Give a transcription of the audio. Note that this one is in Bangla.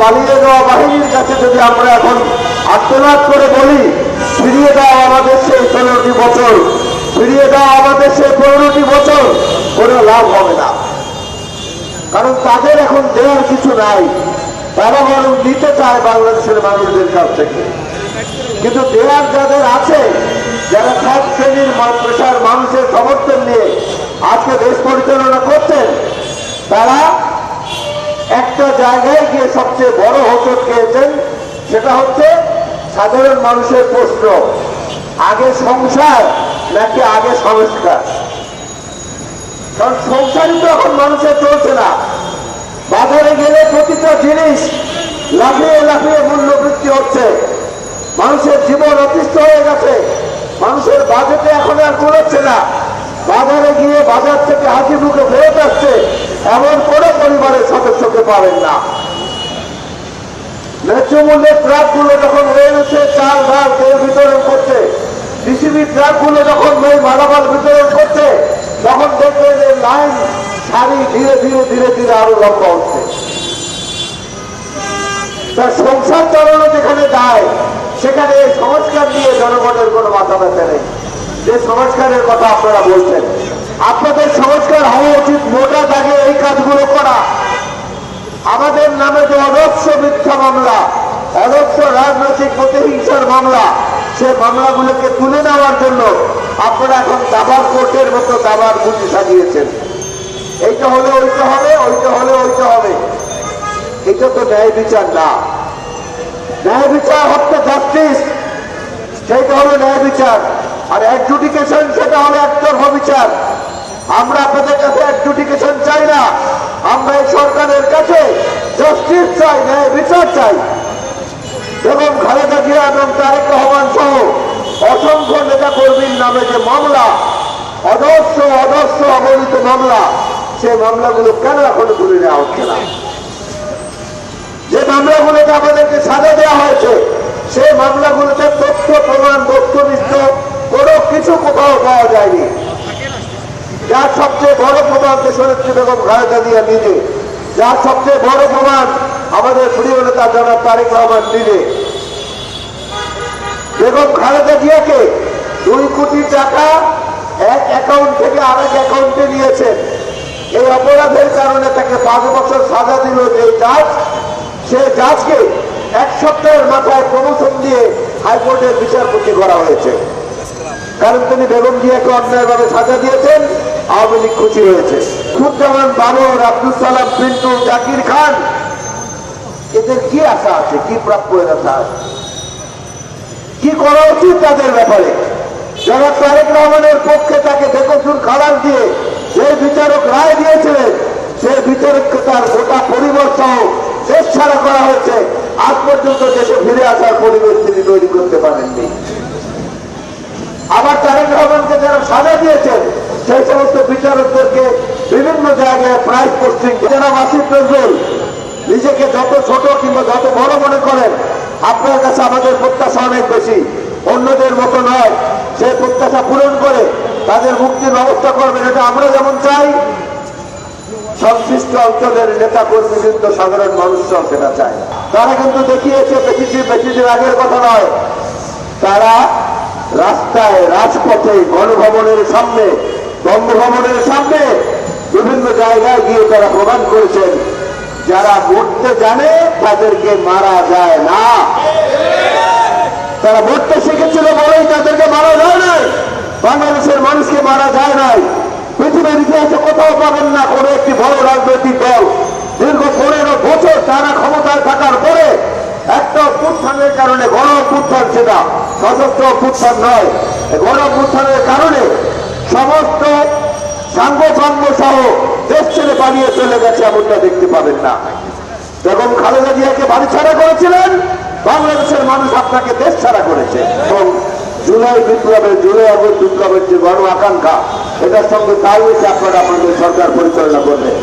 পালিয়ে যাওয়া বাহিনীর কাছে যদি আমরা এখন আত্মনাদ করে বলি, ফিরিয়ে দাও আমাদের সেই পনেরোটি বছর, ফিরিয়ে দাও আমাদের সেই পনেরোটি বছর, কোনো লাভ হবে না। কারণ তাদের এখন দেওয়ার কিছু নাই। তারা বরং নিতে চায় বাংলাদেশের মানুষদের কাছ থেকে। কিন্তু দেওয়ার যাদের আছে, যারা সব শ্রেণির পেশার মানুষের সমর্থন নিয়ে আজকে দেশ পরিচালনা করছেন, তারা একটা জায়গায় গিয়ে সবচেয়ে বড় হোচট খেয়েছেন, সেটা হচ্ছে সাধারণ মানুষের প্রশ্ন, আগে সংসার নাকি আগে সংস্কার? কারণ সংসারই তো এখন মানুষের চলছে না। বাজারে গেলে প্রতিটা জিনিস লাফিয়ে লাফিয়ে মূল্য বৃদ্ধি হচ্ছে। মানুষের জীবন অতিষ্ঠ হয়ে গেছে। মানুষের বাজেটে এখন আর কুলোচ্ছে না। গিয়ে বাজার থেকে হাসি মুখে ফেরত আসছে, এমন কোনো পরিবারের সদস্যকে পাবেন না। ন্যায্য মূল্যের ট্রাকগুলো যখন হয়ে গেছে, চাল, ডাল, তেল বিতরণ করছে ডিসিবি ট্রাকগুলো যখন ওই মালামাল বিতরণ করছে তখন দেখবেন যে লাইন সারি ধীরে ধীরে ধীরে ধীরে আরও লম্বা হচ্ছে। তার সংসার চালানো যেখানে যায়, সেখানে সংস্কার নিয়ে জনগণের কোনো মাথা ব্যথা নেই। যে সংস্কারের কথা আপনারা বলছেন আপনাদের সংস্কার হওয়া উচিত মোটা দাগে এই কাজগুলো করা। আমাদের নামে যে অদক্ষ মিথ্যা মামলা অদক্ষ রাজনৈতিক প্রতিহিংসার মামলা, সে মামলাগুলোকে তুলে নেওয়ার জন্য আপনারা এখন দাবার কোর্টের মতো দাবার বুঝি সাজিয়েছেন। এইটা হলে ওইটা হবে, ওইটা হলে ওইটা হবে। এটা তো ন্যায় বিচার না। ন্যায় বিচার হচ্ছে জাস্টিস সেইটা হলো ন্যায় বিচার। আর অ্যাডজুডিকেশন সেটা হলো একতরফা বিচার। আমরা আপনাদের কাছে অ্যাডজুডিকেশন চাই না। আমরা এই সরকারের কাছে জাস্টিস চাই, ন্যায় বিচার চাই। এবং খালেদা জিয়া এবং তারেক রহমান সহ অসংখ্য নেতা কর্মীর নামে যে মামলা অদর্শ অদর্শ অবহিত মামলা, সেই মামলাগুলো কেন এখনও তুলে নেওয়া হচ্ছে না? যে মামলাগুলোতে আমাদেরকে সাজা দেওয়া হয়েছে, সেই মামলাগুলোতে তথ্য, প্রমাণ তথ্যনিষ্ঠ কোনো কিছু কোথাও পাওয়া যায়নি যার সবচেয়ে বড় প্রমাণ বেগম নিজে যার সবচেয়ে বড় প্রমাণ আমাদের প্রিয় নেতা জনাব তারেক রহমান নিজে বেগম খালেদা জিয়াকে দুই কোটি টাকা এক অ্যাকাউন্ট থেকে আরেক অ্যাকাউন্টে নিয়েছেন। এই অপরাধের কারণে তাকে পাঁচ বছর সাজা দিল যে জাজ। সে জাজকে এক সপ্তাহের মাথায় প্রমোশন দিয়ে হাইকোর্টের বিচারপতি করা হয়েছে। কারণ তিনি বেগম জিয়াকে অন্যায়ভাবে সাজা দিয়েছেন। আওয়ামী লীগ খুশি হয়েছে। খুদ্দামান বাবর আব্দুল সালাম, পিন্টু, জাকির খান, এদের কি আশা আছে? কি প্রাপ্য এর আছে কি করা উচিত তাদের ব্যাপারে? যারা তারেক রহমানের পক্ষে তাকে বেকসুর খালাস দিয়ে যে বিচারক রায় দিয়েছিলেন, সেই বিচারককে তার গোটা পরিবার সহ দেশ ছাড়া করা হয়েছে। আজ পর্যন্ত দেশে ফিরে আসার পরিবেশ তিনি তৈরি করতে পারেননি। আবার তারেক রহমানকে যারা সাজা দিয়েছেন সেই সমস্ত বিচারকদেরকে বিভিন্ন জায়গায় প্রাইজ পোস্টিং যারা মাসিদ নজরুল নিজেকে যত ছোট কিংবা যত বড় মনে করেন, আপনার কাছে আমাদের প্রত্যাশা অনেক বেশি। অন্যদের মতো নয় সেই প্রত্যাশা পূরণ করে তাদের মুক্তির ব্যবস্থা করবেন, এটা আমরা যেমন চাই, সংশ্লিষ্ট অঞ্চলের নেতা কর্মীবৃন্দ সাধারণ মানুষরাও সেটা চায়। তারা কিন্তু দেখিয়েছে বেশি দিন বেশি দিন আগের কথা নয়, তারা রাস্তায়, রাজপথে গণভবনের সামনে বঙ্গভবনের সামনে বিভিন্ন জায়গায় গিয়ে তারা প্রমাণ করেছেন, যারা মরতে জানে তাদেরকে মারা যায় না। তারা মরতে শিখেছিল বলেই তাদেরকে মারা যায় নাই। বাংলাদেশের মানুষকে মারা যায় নাই। পৃথিবীর ইতিহাসে কোথাও পাবেন না কোনো একটি বড় রাজনৈতিক দল। দীর্ঘ পনেরো বছর তারা ক্ষমতায় থাকার পরে একটা অভ্যুত্থানের কারণে গণ অভ্যুত্থান সেটা সশস্ত্র অভ্যুত্থান নয়, গণ অভ্যুত্থানের কারণে সমস্ত সাঙ্গ সহ দেশ ছেড়ে পালিয়ে চলে গেছে এমনটা দেখতে পাবেন না। যখন খালেদা জিয়াকে বাড়ি ছাড়া করেছিলেন, বাংলাদেশের মানুষ আপনাকে দেশ ছাড়া করেছে। এবং জুলাই বিপ্লবের, জুলাই আগস্ট বিপ্লবের যে গণ আকাঙ্ক্ষা এটার সঙ্গে তাই হয়েছে আপনারা আপনাদের সরকার পরিচালনা করবেন।